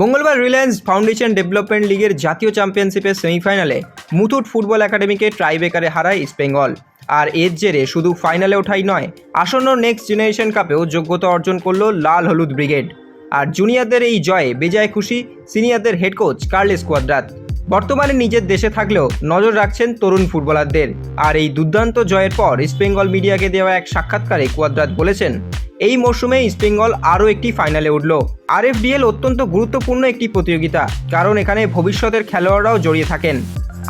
মঙ্গলবার Reliance foundation development লিগের জাতীয় চ্যাম্পিয়নশিপের সেমিফাইনালে মুথুট ফুটবল একাডেমিকে ট্রাইবেকারে হারায় ইস্টবেঙ্গল আর এর জেরে শুধু ফাইনালে ওঠাই নয়, আসন্ন নেক্সট জেনারেশন কাপেও যোগ্যতা অর্জন করল লাল হলুদ ব্রিগেড। আর জুনিয়রদের এই জয়ে বেজায় খুশি সিনিয়রদের হেড কোচ কার্লেস কোয়াদ্রাত। বর্তমানে নিজের দেশে থাকলেও নজর রাখছেন তরুণ ফুটবলারদের। আর এই দুর্দান্ত জয়ের পর ইস্টবেঙ্গল মিডিয়াকে দেওয়া এক সাক্ষাৎকারে কুয়াদ্রাত বলেছেন, এই মরশুমে ইস্টবেঙ্গল আরও একটি ফাইনালে উঠল। আরএফডিএল অত্যন্ত গুরুত্বপূর্ণ একটি প্রতিযোগিতা, কারণ এখানে ভবিষ্যতের খেলোয়াড়রাও জড়িয়ে থাকেন।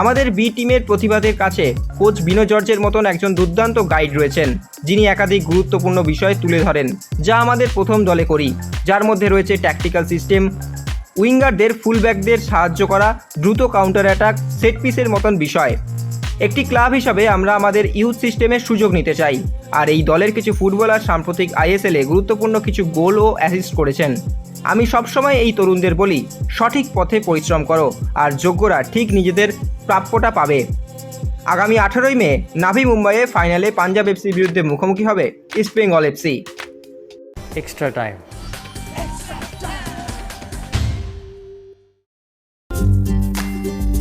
আমাদের বি টিমের প্রতিবাদের কাছে কোচ বিনো জর্জের মতন একজন দুর্দান্ত গাইড রয়েছেন, যিনি একাধিক গুরুত্বপূর্ণ বিষয় তুলে ধরেন, যা আমাদের প্রথম দলে করি। যার মধ্যে রয়েছে ট্যাকটিক্যাল সিস্টেম উইঙ্গারদের ফুলব্যাকদের সাহায্য করা দ্রুত কাউন্টার অ্যাটাক সেট পিসের মতন বিষয়। একটি ক্লাব হিসাবে আমরা আমাদের ইউথ সিস্টেমের সুযোগ নিতে চাই, আর এই দলের কিছু ফুটবলার সাম্প্রতিক আইএসএলে গুরুত্বপূর্ণ কিছু গোল ও অ্যাসিস্ট করেছেন। আমি সবসময় এই তরুণদের বলি, সঠিক পথে পরিশ্রম করো, আর যোগ্যরা ঠিক নিজেদের প্রাপ্যটা পাবে। আগামী আঠারোই মে, নাভি মুম্বাইয়ে ফাইনালে পাঞ্জাব এফসির বিরুদ্ধে মুখোমুখি হবে East Bengal FC. Extra time.